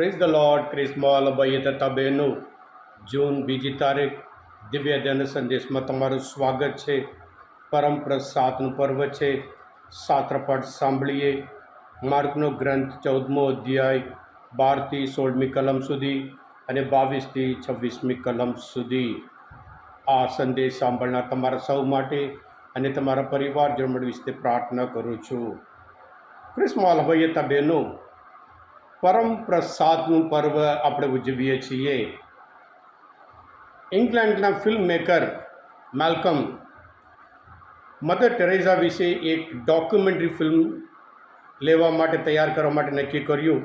Praise the lord ક્રિસ્મોલ ભાઈએ તથા બહેનો જૂન બીજી તારીખ, દિવ્ય જન સંદેશમાં તમારું સ્વાગત છે. પરમ પ્રસાદનું પર્વ છે. સાત્રપાઠ સાંભળીએ. માર્કનો ગ્રંથ ચૌદમો અધ્યાય, બારથી સોળમી કલમ સુધી અને બાવીસથી છવ્વીસમી કલમ સુધી. આ સંદેશ સાંભળનાર તમારા સૌ માટે અને તમારા પરિવારજનો વિશે પ્રાર્થના કરું છું. ક્રિસ્મોલ ભાઈએ તથા બહેનો પરમ પ્રસાદનું પર્વ આપણે ઉજવીએ છીએ. ઇંગ્લેન્ડના film maker Malcolm, Mother Teresa વિશે એક ડોક્યુમેન્ટરી ફિલ્મ લેવા માટે તૈયાર કરવા માટે નક્કી કર્યું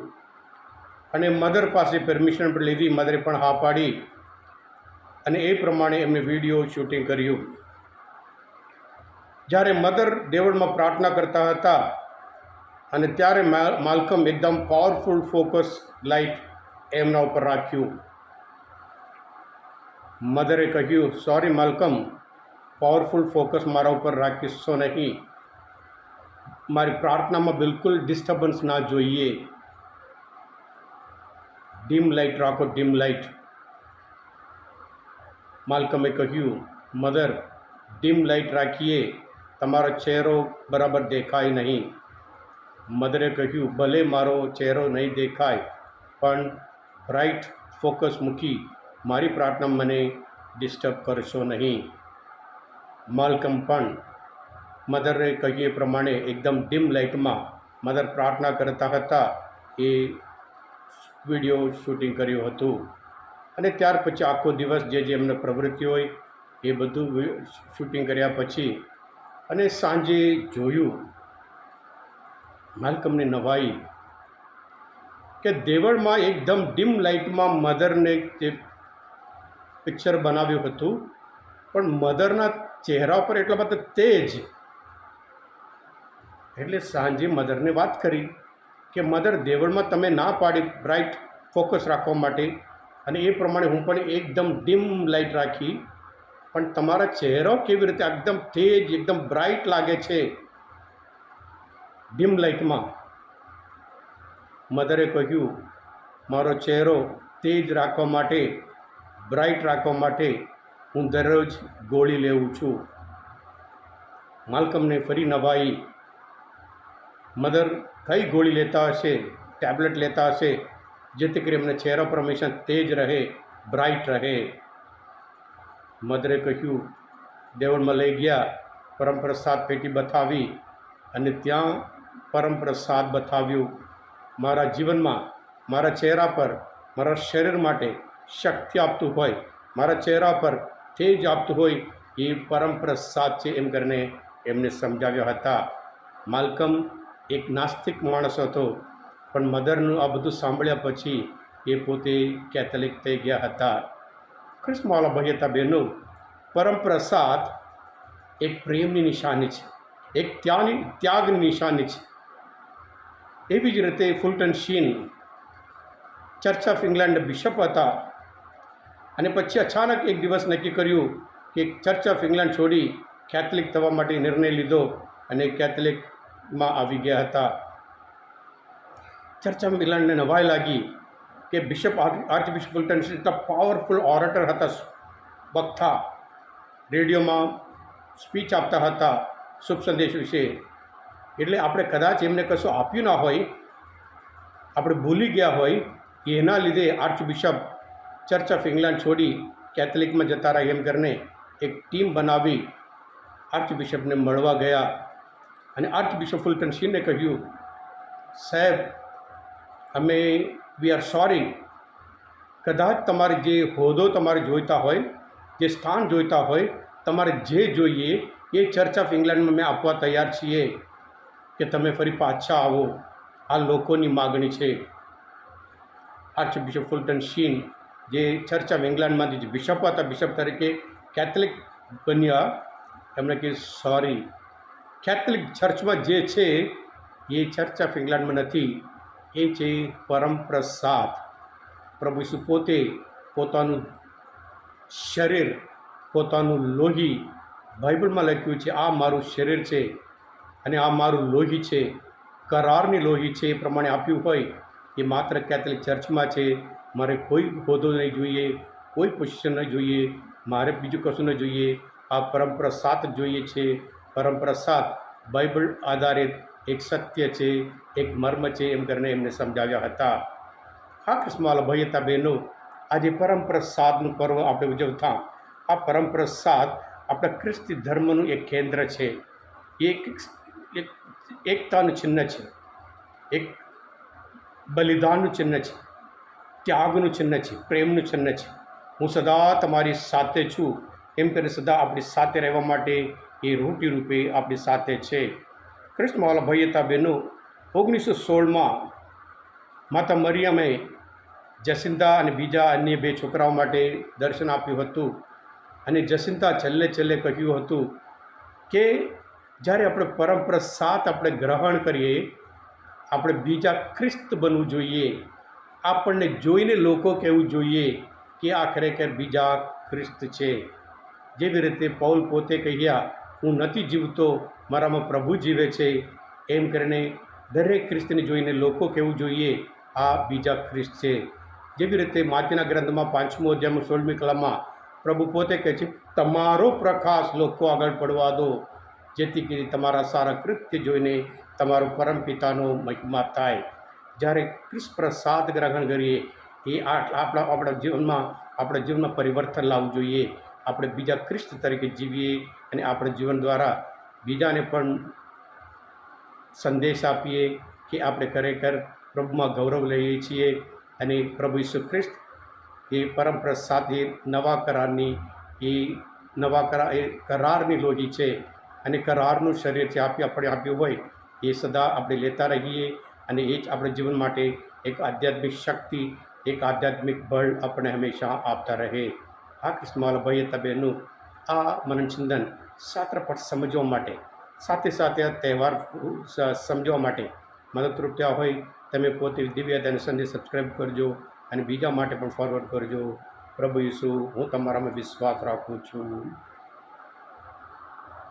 અને મધર પાસે પરમિશન પણ લીધી, મધરે પણ હા પાડી અને એ પ્રમાણે એમને વીડિયો શૂટિંગ કર્યું. જ્યારે મધર દેવળમાં પ્રાર્થના કરતા હતા અને ત્યારે મા- માલ્કમ એકદમ પાવરફુલ ફોકસ લાઇટ એમના ઉપર રાખ્યું મધરે કહ્યું સોરી માલ્કમ પાવરફુલ ફોકસ મારા ઉપર રાખીશો નહીં મારી પ્રાર્થનામાં બિલકુલ ડિસ્ટર્બન્સ ના જોઈએ ડીમ લાઇટ રાખો ડીમ લાઇટ માલ્કમે કહ્યું મધર ડીમ લાઇટ રાખીએ તમારો ચહેરો બરાબર દેખાય નહીં મધરે કહ્યું, ભલે મારો ચહેરો નહીં દેખાય, પણ બ્રાઇટ ફોકસ મૂકી મારી પ્રાર્થના મને ડિસ્ટર્બ કરશો નહીં. માલકમ પણ મધરે કહીએ પ્રમાણે એકદમ ડીમ લાઇટમાં મધર પ્રાર્થના કરતા હતા, એ વીડિયો શૂટિંગ કર્યું હતું. અને ત્યાર પછી આખો દિવસ જે જે એમને પ્રવૃત્તિ હોય એ બધું શૂટિંગ કર્યા પછી અને સાંજે જોયું માલકમની નવાઈ કે દેવળમાં એકદમ ડીમ લાઇટમાં મધરને તે પિક્ચર બનાવ્યું હતું. પણ મધરના ચહેરા પર એટલા બધા તેજ. એટલે સાંજે મધરને વાત કરી કે, મધર, દેવળમાં તમે ના પાડી બ્રાઇટ ફોકસ રાખવા માટે. અને એ પ્રમાણે હું પણ એકદમ ડીમ લાઇટ રાખી. પણ તમારા ચહેરો કેવી રીતે એકદમ તેજ, એકદમ બ્રાઇટ લાગે છે? ડીમ લાઇટમાં મધરે કહ્યું, મારો ચહેરો તેજ રાખવા માટે, બ્રાઇટ રાખવા માટે હું દરરોજ ગોળી લેવું છું. માલકમને ફરી નભાઈ મધર કઈ ગોળી લેતા હશે? ટેબ્લેટ લેતા હશે? જેથી કરી એમને ચહેરા પર હંમેશા તેજ રહે, બ્રાઇટ રહે. મધરે કહ્યું, દેવળમાં લઈ ગયા પરમપ્રસાદ પેટી બતાવી અને ત્યાં પરમપ્રસાદ બતાવ્યું. મારા જીવનમાં મારા ચહેરા પર મારા શરીર માટે શક્તિ આપતું હોય, મારા ચહેરા પર તેજ આપતું હોય, એ પરમપ્રસાદ છે એમ કરીને એમને સમજાવ્યા હતા. માલકમ એક નાસ્તિક માણસ હતો, પણ મધરનું આ બધું સાંભળ્યા પછી એ પોતે કેથલિક થઈ ગયા હતા. ક્રિસ્મવાલા ભાઈ હતા બહેનો પરમપ્રસાદ એક પ્રેમની નિશાની છે, એક ત્યાગની ત્યાગની નિશાની છે. એવી જ રીતે Fulton Sheen Church of England bishop હતા અને પછી અચાનક એક દિવસ નક્કી કર્યું કે ચર્ચ ઓફ ઇંગ્લેન્ડ છોડી કેથલિક થવા માટે નિર્ણય લીધો અને કેથલિકમાં આવી ગયા હતા ચર્ચ ઓફ ઇંગ્લેન્ડને નવાઈ લાગી કે bishop archbishop Fulton Sheen એટલા પાવરફુલ ઓરેટર હતા વક્તા રેડિયોમાં સ્પીચ આપતા હતા શુભ સંદેશ વિશે એટલે આપણે કદાચ એમને કશું આપ્યું ના હોય, આપણે ભૂલી ગયા હોય, એના લીધે archbishop church of England છોડી કેથલિકમાં જતા રહ્યા એમ કરીને એક ટીમ બનાવી આર્ચ બિશપને મળવા ગયા. અને આર્ચ બિશપ ફુલટન સિંહને કહ્યું, સાહેબ, અમે વી આર સોરી કદાચ તમારે જે હોદ્દો તમારે જોઈતા હોય, જે સ્થાન જોઈતા હોય, તમારે જે જોઈએ એ ચર્ચ ઓફ ઇંગ્લેન્ડમાં મેં આપવા તૈયાર છીએ. કે તમે ફરી પાછા આવો. આ લોકોની માગણી છે. આર્ચ બિશપ ફુલટન શીન, જે ચર્ચ ઓફ ઇંગ્લેન્ડમાંથી જે બિશપ હતા બિશપ તરીકે કેથલિક બન્યા. એમણે કહ્યું સોરી કેથલિક ચર્ચમાં જે છે, એ ચર્ચ ઓફ ઇંગ્લેન્ડમાં નથી. એ છે પરમપ્રસાદ પ્રભુ ઈસુ પોતે પોતાનું શરીર, પોતાનું લોહી બાઇબલમાં લખ્યું છે, આ મારું શરીર છે. અને આ મારું લોહી છે, કરારની લોહી છે, એ પ્રમાણે આપ્યું હોય, એ માત્ર કેથલિક ચર્ચમાં છે, મારે કોઈ હોદ્દો નહીં જોઈએ, કોઈ પોઝિશન નહીં જોઈએ, મારે બીજું કશું નહીં જોઈએ. આ પરંપરા સાત જોઈએ છે. પરંપરા સાત બાઇબલ આધારિત એક સત્ય છે, એક મર્મ છે, એમ કરીને એમને સમજાવ્યા હતા. હા કૃષ્ણ ભાઈ હતા બહેનો, આજે પરંપરા સાતનું પર્વ આપણે ઉજવતા. આ પરંપરા સાત આપણા ખ્રિસ્તી ધર્મનું એક કેન્દ્ર છે. એક એક એકતાનું ચિહ્ન છે. એક બલિદાનનું ચિહ્ન છે. ત્યાગનું ચિહ્ન છે. પ્રેમનું ચિહ્ન છે. હું સદા તમારી સાથે છું. એમ કરીને સદા આપણી સાથે રહેવા માટે એ રોટી રૂપે આપણી સાથે છે. કૃષ્ણવાલા ભાઈ હતા બહેનો ઓગણીસો સોળમાં માતા મરિયમે જસિંતા અને બીજા અન્ય બે છોકરાઓ માટે દર્શન આપ્યું હતું. અને જસિંતા છેલ્લે છેલ્લે કહ્યું હતું કે જ્યારે આપણે પરંપરા સાત આપણે ગ્રહણ કરીએ, આપણે બીજા ખ્રિસ્ત બનવું જોઈએ. આપણને જોઈને લોકો કહેવું જોઈએ કે આ ખરેખર બીજા ખ્રિસ્ત છે. જેવી રીતે પૌલ પોતે કહ્યા, હું નથી જીવતો, મારામાં પ્રભુ જીવે છે. એમ કરીને દરેક ખ્રિસ્તને જોઈને લોકો કહેવું જોઈએ, આ બીજા ખ્રિસ્ત છે. જેવી રીતે માતીના ગ્રંથમાં પાંચમો અધ્યાયમાં સોળમી કલામાં પ્રભુ પોતે કહે છે, તમારો પ્રકાશ લોકો આગળ પડવા દો. જેથી કરી તમારા સારા કૃત્ય જોઈને તમારો પરમપિતાનો મહિમા થાય. જ્યારે કૃષ્ણ પ્રસાદ ગ્રહણ કરીએ, એ આપણા આપણા જીવનમાં આપણા જીવનમાં પરિવર્તન લાવવું જોઈએ. આપણે બીજા ખ્રિસ્ત તરીકે જીવીએ અને આપણા જીવન દ્વારા બીજાને પણ સંદેશ આપીએ કે આપણે ખરેખર પ્રભુમાં ગૌરવ લઈએ છીએ અને પ્રભુ ઈસુ ખ્રિસ્ત એ પરંપરા સાથે નવા કરારની એ નવા કરાર એ કરારની લોહી છે. અને કરારનું શરીર છે આપી આપણે આપ્યું હોય, એ સદા આપણે લેતા રહીએ અને એ જ આપણે જીવન માટે એક આધ્યાત્મિક શક્તિ, એક આધ્યાત્મિક બળ આપણે હંમેશા આપતા રહે. આ કૃષ્ણમાલ ભાઈ તબેનું આ મનનચિંતન શાસ્ત્રપટ સમજવા માટે, સાથે સાથે આ તહેવાર સમજવા માટે મદદરૂપ થયા હોય, તમે પોતે દિવ્ય સંદેશ સબસ્ક્રાઈબ કરજો અને બીજા માટે પણ ફોરવર્ડ કરજો. પ્રભુ ઈસુ, હું તમારામાં વિશ્વાસ રાખું છું.